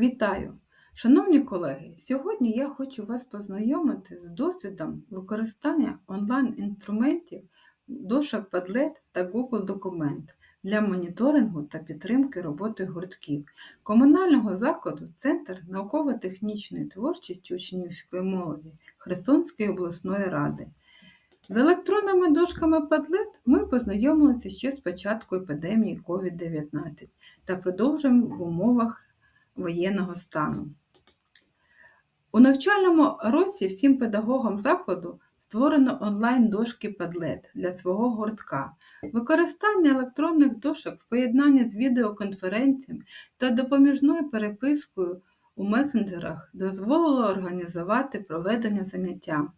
Вітаю! Шановні колеги! Сьогодні я хочу вас познайомити з досвідом використання онлайн-інструментів дошок Padlet та Google Документ для моніторингу та підтримки роботи гуртків комунального закладу Центр науково-технічної творчості учнівської молоді Херсонської обласної ради. З електронними дошками Padlet ми познайомилися ще з початку епідемії COVID-19 та продовжуємо в умовах воєнного стану. У навчальному році всім педагогам закладу створено онлайн-дошки Padlet для свого гуртка. Використання електронних дошок в поєднанні з відеоконференціями та допоміжною перепискою у месенджерах дозволило організувати проведення заняття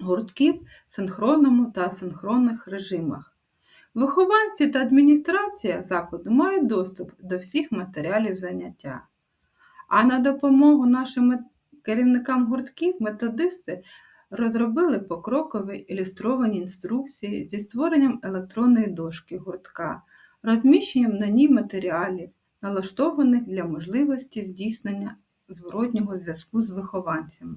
гуртків в синхронному та асинхронних режимах. Вихованці та адміністрація закладу мають доступ до всіх матеріалів заняття. А на допомогу нашим керівникам гуртків методисти розробили покрокові ілюстровані інструкції зі створенням електронної дошки гуртка, розміщенням на ній матеріалів, налаштованих для можливості здійснення зворотнього зв'язку з вихованцями.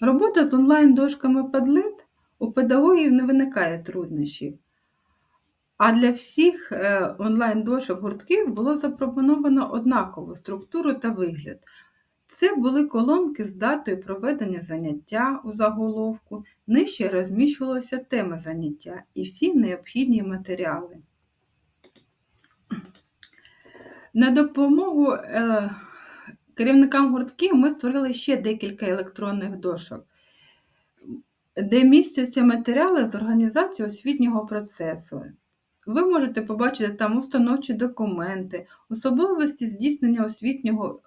Робота з онлайн-дошками Padlet у педагогів не виникає труднощів. А для всіх е, онлайн-дошок гуртків було запропоновано однакову структуру та вигляд. Це були колонки з датою проведення заняття у заголовку, нижче розміщувалася тема заняття і всі необхідні матеріали. На допомогу е, керівникам гуртків ми створили ще декілька електронних дошок, де містяться матеріали з організації освітнього процесу. Ви можете побачити там установчі документи, особливості здійснення освітнього,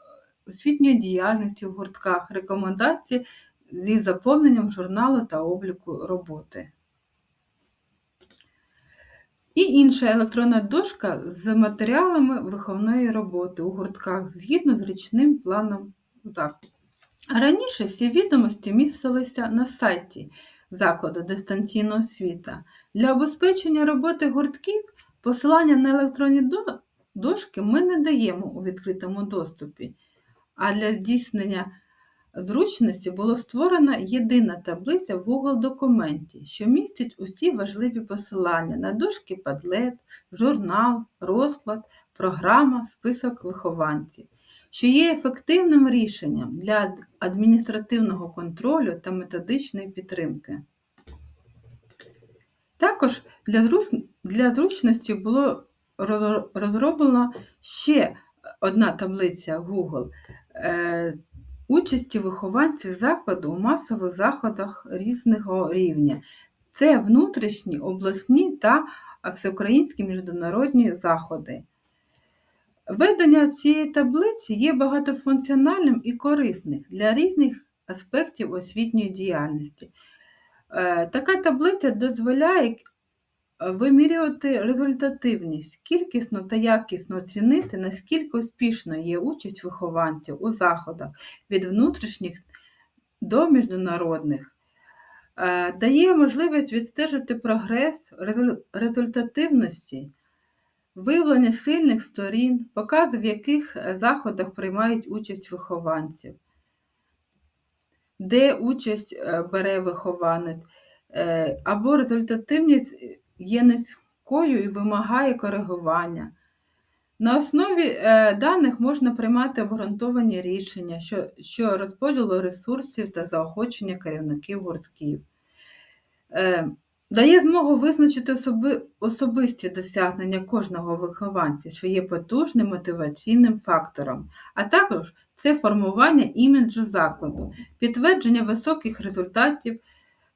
освітньої діяльності в гуртках, рекомендації зі заповненням журналу та обліку роботи. І інша електронна дошка з матеріалами виховної роботи у гуртках згідно з річним планом закладу. Раніше всі відомості містилися на сайті закладу дистанційної освіти. Для обезпечення роботи гуртків посилання на електронні дошки ми не даємо у відкритому доступі, а для здійснення зручності було створена єдина таблиця в Google документі, що містить усі важливі посилання на дошки Padlet, журнал, розклад, програма, список вихованців, що є ефективним рішенням для адміністративного контролю та методичної підтримки. Також для зручності було розроблена ще одна таблиця Google е, участі вихованців закладу у масових заходах різного рівня. Це внутрішні, обласні та всеукраїнські міжнародні заходи. Ведення цієї таблиці є багатофункціональним і корисним для різних аспектів освітньої діяльності. Е, така таблиця дозволяє вимірювати результативність, кількісно та якісно оцінити, наскільки успішно є участь вихованців у заходах від внутрішніх до міжнародних, е, дає можливість відстежити прогрес результативності, виявлення сильних сторін, покази, в яких заходах приймають участь вихованців де участь е, бере вихованець, е, або результативність є низькою і вимагає коригування. На основі е, даних можна приймати обґрунтовані рішення що розподілу ресурсів та заохочення керівників гуртків. Дає змогу визначити особи, особисті досягнення кожного вихованця, що є потужним мотиваційним фактором, а також це формування іміджу закладу, підтвердження високих результатів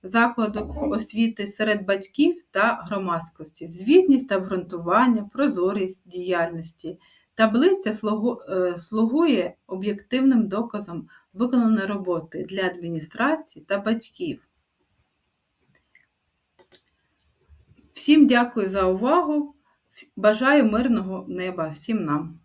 закладу освіти серед батьків та громадськості, звітність та обґрунтування, прозорість діяльності. Таблиця е, слугує об'єктивним доказом виконаної роботи для адміністрації та батьків. Всім дякую за увагу. Бажаю мирного неба всім нам.